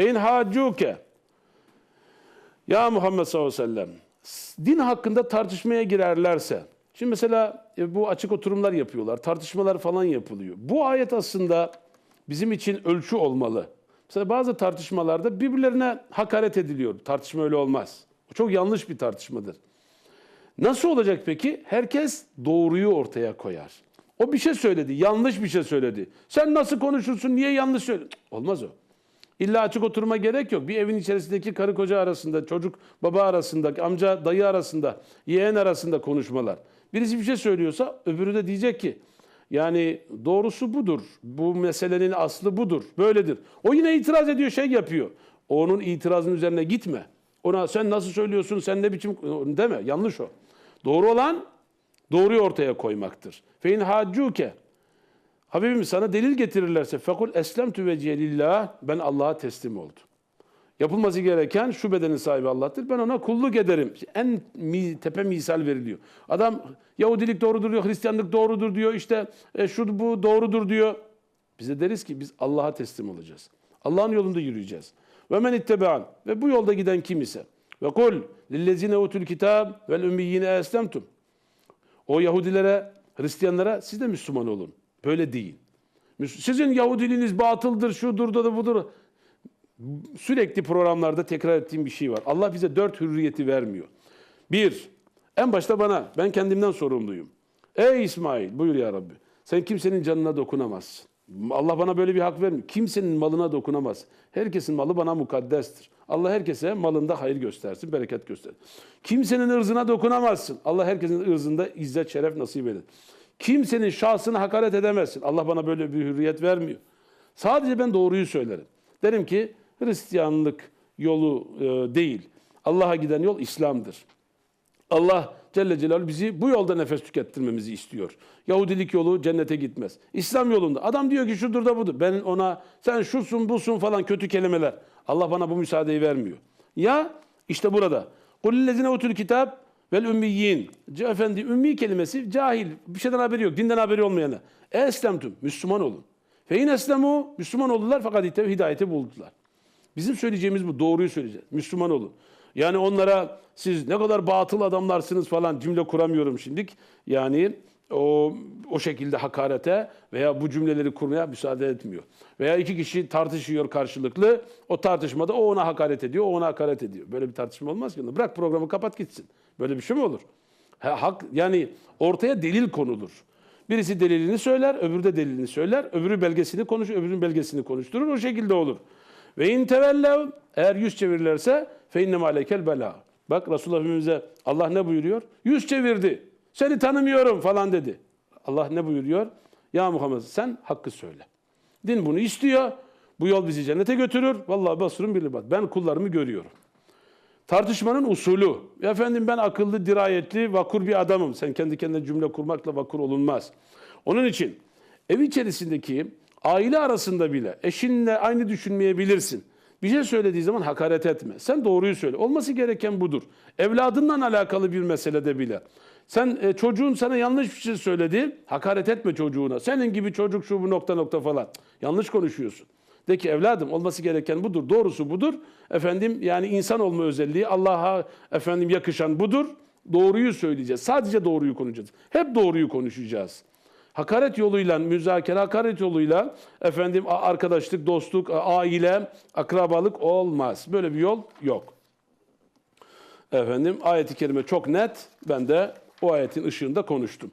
Fein haccuke. Ya Muhammed sallallahu aleyhi ve sellem. Din hakkında tartışmaya girerlerse. Şimdi mesela e, bu açık oturumlar yapıyorlar. Tartışmalar falan yapılıyor. Bu ayet aslında bizim için ölçü olmalı. Mesela bazı tartışmalarda birbirlerine hakaret ediliyor. Tartışma öyle olmaz. Bu çok yanlış bir tartışmadır. Nasıl olacak peki? Herkes doğruyu ortaya koyar. O bir şey söyledi, yanlış bir şey söyledi. Sen nasıl konuşursun, niye yanlış? Cık, Olmaz o. İlla açık oturuma gerek yok. Bir evin içerisindeki karı koca arasında, çocuk baba arasında, amca dayı arasında, yeğen arasında konuşmalar. Birisi bir şey söylüyorsa öbürü de diyecek ki yani doğrusu budur. Bu meselenin aslı budur. Böyledir. O yine itiraz ediyor, şey yapıyor. Onun itirazının üzerine gitme. Ona sen nasıl söylüyorsun, sen ne biçim deme. Yanlış o. Doğru olan doğruyu ortaya koymaktır. Fe in haccuke Habibim sana delil getirirlerse fekul eslemtü vecihe lillah ben Allah'a teslim oldum. Yapılması gereken şu bedenin sahibi Allah'tır. Ben ona kulluk ederim. En tepe misal veriliyor. Adam Yahudilik doğrudur diyor, Hristiyanlık doğrudur diyor, işte e, şu bu doğrudur diyor. Biz de deriz ki biz Allah'a teslim olacağız. Allah'ın yolunda yürüyeceğiz. Ve men ittebe'an ve bu yolda giden kim ise ve kul lillezine utul kitab vel ümmiyine eslemtum. O Yahudilere, Hristiyanlara siz de Müslüman olun. Böyle değil. Sizin Yahudiliğiniz batıldır, şudur da budur. Sürekli programlarda tekrar ettiğim bir şey var. Allah bize dört hürriyeti vermiyor. Bir, en başta bana, ben kendimden sorumluyum. Ey İsmail, buyur ya Rabbi. Sen kimsenin canına dokunamazsın. Allah bana böyle bir hak vermiyor. Kimsenin malına dokunamaz. Herkesin malı bana mukaddestir. Allah herkese malında hayır göstersin, bereket göstersin. Kimsenin ırzına dokunamazsın. Allah herkesin ırzında izzet, şeref nasip eder. Kimsenin şahsına hakaret edemezsin. Allah bana böyle bir hürriyet vermiyor. Sadece ben doğruyu söylerim. Derim ki Hristiyanlık yolu e, değil. Allah'a giden yol İslam'dır. Allah Celle Celaluhu bizi bu yolda nefes tükettirmemizi istiyor. Yahudilik yolu cennete gitmez. İslam yolunda. Adam diyor ki şudur da budur. Ben ona sen şusun busun falan kötü kelimeler. Allah bana bu müsaadeyi vermiyor. Ya işte burada. Kullillezine utul kitap vel ümmiyyin. Efendi ümmi kelimesi cahil. Bir şeyden haberi yok. Dinden haberi olmayana. E eslemtum. Müslüman olun. Fe in eslemu. Müslüman oldular fakat hidayeti buldular. Bizim söyleyeceğimiz bu. Doğruyu söyleyeceğiz. Müslüman olun. Yani onlara siz ne kadar batıl adamlarsınız falan cümle kuramıyorum şimdilik. Yani o o şekilde hakarete veya bu cümleleri kurmaya müsaade etmiyor. Veya iki kişi tartışıyor karşılıklı. O tartışmada o ona hakaret ediyor, o ona hakaret ediyor. Böyle bir tartışma olmaz ki. Bırak programı kapat gitsin. Böyle bir şey mi olur? Ha, hak yani ortaya delil konulur. Birisi delilini söyler, öbürü de delilini söyler. Öbürü belgesini konuşur, öbürünün belgesini konuşturur. O şekilde olur. Ve in tevellev eğer yüz çevirirlerse fe innem aleykel bela. Bak Resulullah Efendimiz'e Allah ne buyuruyor? Yüz çevirdi. Seni tanımıyorum falan dedi. Allah ne buyuruyor? Ya Muhammed sen hakkı söyle. Din bunu istiyor. Bu yol bizi cennete götürür. Vallahi basırım bilir bak. Ben kullarımı görüyorum. Tartışmanın usulü. Efendim ben akıllı, dirayetli, vakur bir adamım. Sen kendi kendine cümle kurmakla vakur olunmaz. Onun için ev içerisindeki aile arasında bile eşinle aynı düşünmeyebilirsin. Bir şey söylediği zaman hakaret etme. Sen doğruyu söyle. Olması gereken budur. Evladından alakalı bir meselede bile. Sen e, çocuğun sana yanlış bir şey söyledi. Hakaret etme çocuğuna. Senin gibi çocuk şu bu nokta nokta falan. Yanlış konuşuyorsun. De ki evladım olması gereken budur. Doğrusu budur. Efendim yani insan olma özelliği Allah'a efendim yakışan budur. Doğruyu söyleyeceğiz. Sadece doğruyu konuşacağız. Hep doğruyu konuşacağız. Hakaret yoluyla, müzakere hakaret yoluyla efendim arkadaşlık, dostluk, aile, akrabalık olmaz. Böyle bir yol yok. Efendim ayeti kerime çok net. Ben de o ayetin ışığında konuştum.